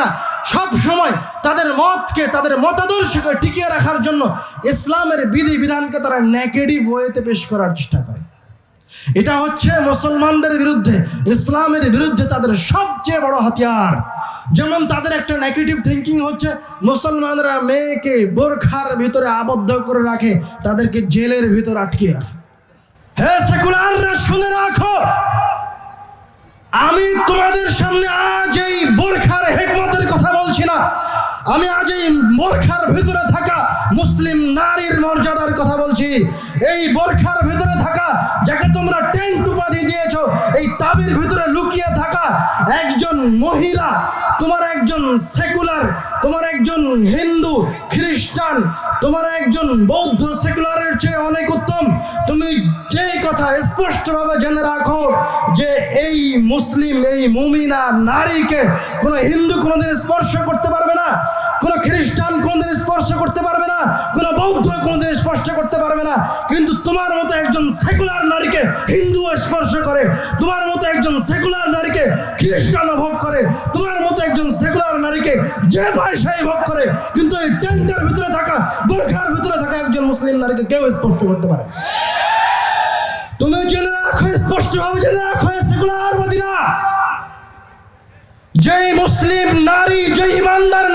সেকুলাররা সব সময় তাদের মতকে, তাদের মতাদর্শকে টিকিয়ে রাখার জন্য ইসলামের বিধি বিধানকে তারা নেগেটিভ ওয়েতে পেশ করার চেষ্টা করে। এটা হচ্ছে মুসলমানদের বিরুদ্ধে, ইসলামের বিরুদ্ধে তাদের সবচেয়ে বড় হাতিয়ার। যেমন তাদের একটা নেগেটিভ থিঙ্কিং হচ্ছে, মুসলমানরা মেয়েকে বোরখার ভিতরে আবদ্ধ করে রাখে, তাদেরকে জেলের ভিতর আটকিয়ে রাখে। হে সেকুলাররা আমি আজ এই বোরখার ভিতরে থাকা মুসলিম নারীর মর্যাদার কথা বলছি। এই বোরখার ভিতরে থাকা, যাকে তোমরা টেন্ট উপাধি দিয়েছ, এই তাবির ভিতরে লুকিয়ে থাকা একজন মহিলা একজন সেকুলার তোমার একজন হিন্দু, খ্রিস্টান, তোমার একজন বৌদ্ধ সেকুলারের চেয়ে অনেক উত্তম। তুমি যে কথা স্পষ্টভাবে জেনে রাখো যে এই মুসলিম, এই মুমিনা নারীকে কোনো হিন্দু কোনোদিন স্পর্শ করতে পারবে না। কোনো খ্রিস্টান কোনোদিন স্পর্শ করতে পারবে না, কোনো বৌদ্ধ কোনোদিন স্পর্শ করতে পারবে না। কিন্তু তোমার মতো একজন সেকুলার নারীকে হিন্দু স্পর্শ করে, তোমার মতো একজন সেকুলার নারীকে খ্রিস্টান ভোগ করে, তোমার মতো একজন সেকুলার নারীকে যে পয়সায় ভোগ করে। কিন্তু এই টেন্টের ভিতরে থাকা, বোরখার ভিতরে থাকা একজন মুসলিম নারীকে কেউ স্পর্শ করতে পারে তুমি জেনে রাখো, স্পষ্টভাবে জেনে রাখো সেকুলার মদিনা যেই মুসলিম নারী যে ইমানদার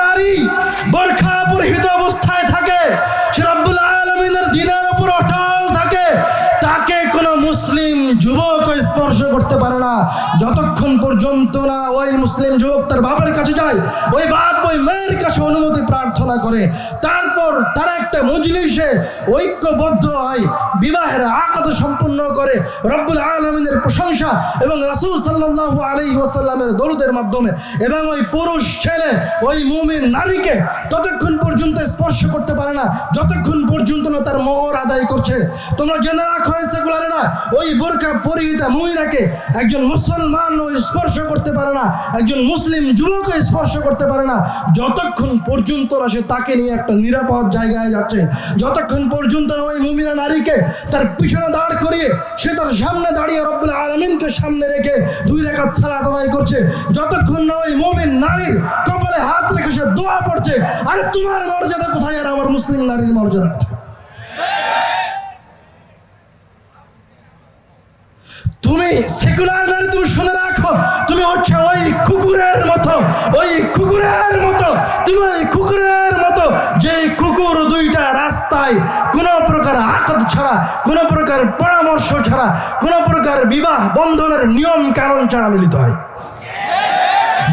যুবক স্পর্শ করতে পারে না। যতক্ষণ পর্যন্ত না ওই মুসলিম যুবক তার বাবার কাছে যায়, ওই বাপ ওই মেয়ের কাছে অনুমতি প্রার্থনা করে। তারপর তারা একটা মজলিসে ঐক্যবদ্ধ হয়, বিবাহের আকত সম্পূর্ণ করে, রব্বুল আলমিনের প্রশংসা এবং রাসূল সাল্লাল্লাহু আলাইহি ওয়াসাল্লামের দরুদের মাধ্যমে। এবং ওই পুরুষ ছেলে, ওই মুমিন নারীকে ততক্ষণ স্পর্শ করতে পারে না। যতক্ষণ পর্যন্ত না তার মোহর আদায় করছে। তোমরা জেনে রাখো সেগুলারে না ওই বোরকা পরিহিতা মহিলাকে একজন মুসলমান স্পর্শ করতে পারে না, একজন মুসলিম যুবক স্পর্শ করতে পারে না। যতক্ষণ পর্যন্ত না সে তাকে নিয়ে একটা নিরাপদ জায়গায় যাচ্ছে, যতক্ষণ পর্যন্ত না ওই মুমিনা নারীকে তার পিছনে দাঁড় করিয়ে সে তার সামনে দাঁড়িয়ে রব্বুল আলমিনকে সামনে রেখে দুই রেখা ছাড়া আদায় করছে, যতক্ষণ না ওই মুমিন নারীর কপালে হাত রেখে সে দোয়া পড়ছে, আরে তোমার মর্যাদা কোথায়? আর আমার মুসলিম নারীর মর্যাদা? তুমি সেকুলার নারী, তুমি শুনে রাখো, তুমি হচ্ছে ওই কুকুরের মতো, ওই কুকুরের মতো, তুমি ওই কুকুরের মতো, যে কুকুর দুইটা রাস্তায় কোনো প্রকার আকত ছাড়া, কোনো প্রকার পরামর্শ ছাড়া, কোনো প্রকার বিবাহ বন্ধনের নিয়ম কানুন ছাড়া মিলিত হয়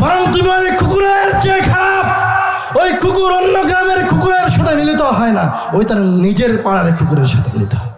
বরং তুমি ওই কুকুরের চেয়ে খারাপ, ওই কুকুর অন্য গ্রামের কুকুরের না ওই তার নিজের পাড়ার কুকুরের সাথে মিলিত হয়।